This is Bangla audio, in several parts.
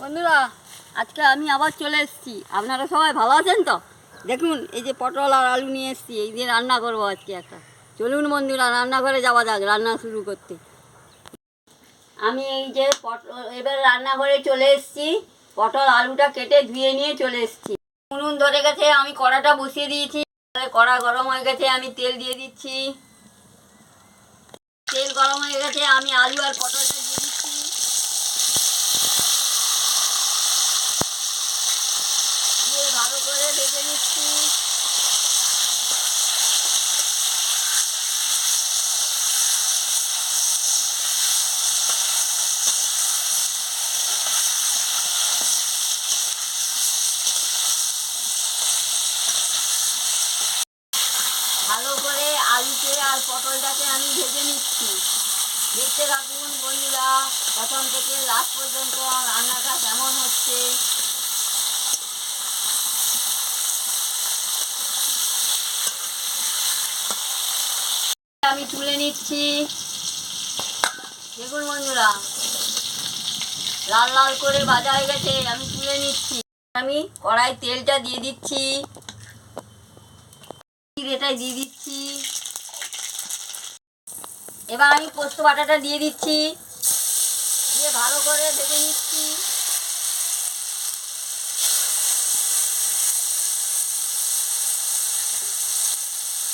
বন্ধুরা, আজকে আমি আবার চলে এসেছি। আপনারা সবাই ভালো আছেন তো? দেখুন, এই যে পটল আর আলু নিয়ে এসেছি, এই দিয়ে রান্না করব আজকে একটা। চলুন বন্ধুরা, রান্নাঘরে যাওয়া যাক, রান্না শুরু করতে। আমি এই যে পটল, এবার রান্নাঘরে চলে এসেছি। পটল আলুটা কেটে ধুয়ে নিয়ে চলে এসেছি। উনুন ধরে গেছে, আমি কড়াটা বসিয়ে দিয়েছি। কড়া গরম হয়ে গেছে, আমি তেল দিয়ে দিচ্ছি। তেল গরম হয়ে গেছে, আমি আলু আর পটলটা দিয়ে দিচ্ছি দিয়ে ভালো করে ভেজে নিচ্ছি। ভালো করে আলুকে আর পটলটাকে আমি ভেজে নিচ্ছি। দেখতে থাকুন বন্ধুরা, প্রথম থেকে লাস্ট পর্যন্ত রান্নাটা কেমন হচ্ছে। আমি তুলে নিচ্ছি। দেখুন বন্ধুরা, লাল লাল করে ভাজা হয়ে গেছে, আমি তুলে নিচ্ছি। আমি কড়াই তেলটা দিয়ে দিচ্ছি। এটাই দিয়ে দিচ্ছি। এবার আমি পোস্ত বাটাটা দিয়ে দিচ্ছি। দিয়ে ভালো করে ভেজে নিচ্ছি।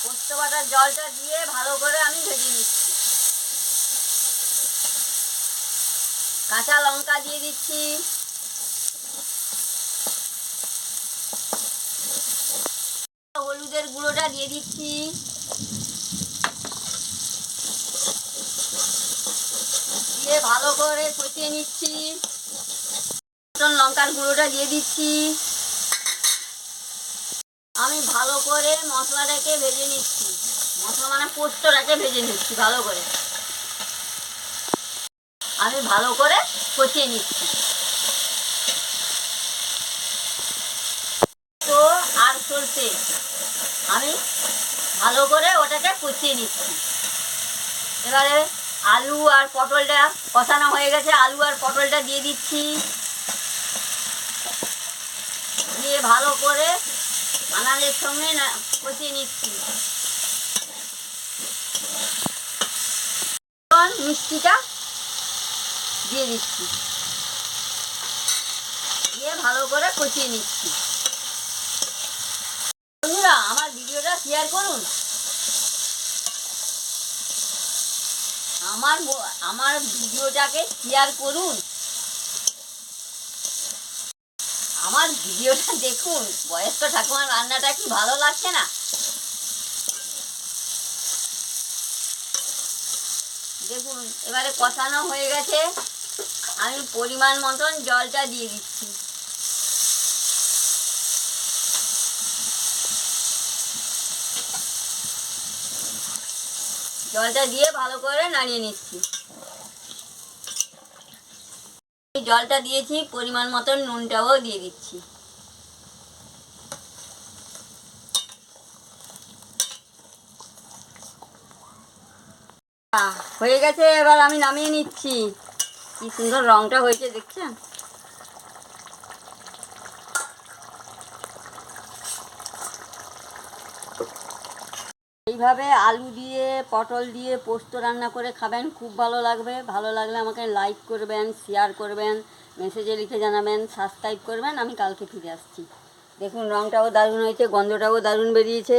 পোস্ত বাটার জলটা দিয়ে ভালো করে আমি ভেজে নিচ্ছি। কাঁচা লঙ্কা দিয়ে দিচ্ছি। হলুদের গুঁড়োটা দিয়ে দিচ্ছি। দিয়ে ভালো করে কষিয়ে নিচ্ছি। লঙ্কার গুঁড়োটা দিয়ে দিচ্ছি। আমি ভালো করে মশলাটাকে ভেজে নিচ্ছি। মশলা মানে পোস্তটাকে ভেজে নিচ্ছি ভালো করে। আমি ভালো করে কষিয়ে নিচ্ছি। তো আর সরষে আমি ভালো করে ওটাকে কষিয়ে নিচ্ছি। এবারে আলু আর পটলটা কষানো হয়ে গেছে। আলু আর পটলটা দিয়ে দিচ্ছি। দিয়ে ভালো করে আনাজের সঙ্গে না কষিয়ে নিচ্ছি। মিষ্টিটা দিয়ে দিচ্ছি। দিয়ে ভালো করে কষিয়ে নিচ্ছি। বন্ধুরা, আমার ভিডিওটা শেয়ার করুন। আমার আমার ভিডিওটাকে শেয়ার করুন। আমার ভিডিওটা দেখুন। বয়স্ক ঠাকুমার রান্নাটা কি ভালো লাগছে না? দেখুন, এবারে কষানো হয়ে গেছে। আমি পরিমাণ মতন জলটা দিয়ে দিচ্ছি। জলটা দিয়ে ভালো করে নাড়িয়ে নিচ্ছি এই জলটা দিয়েছি, পরিমাণ মতন নুনটাও দিয়ে দিচ্ছি। হয়ে গেছে, এবার আমি নামিয়ে নিচ্ছি। কি সুন্দর রংটা হয়েছে, দেখছেন? এইভাবে আলু দিয়ে, পটল দিয়ে পোস্ত রান্না করে খাবেন, খুব ভালো লাগবে। ভালো লাগলে আমাকে লাইক করবেন শেয়ার করবেন মেসেজে লিখে জানাবেন সাবস্ক্রাইব করবেন। আমি কালকে ফিরে আসছি। দেখুন, রংটাও দারুণ হয়েছে, গন্ধটাও দারুণ বেরিয়েছে।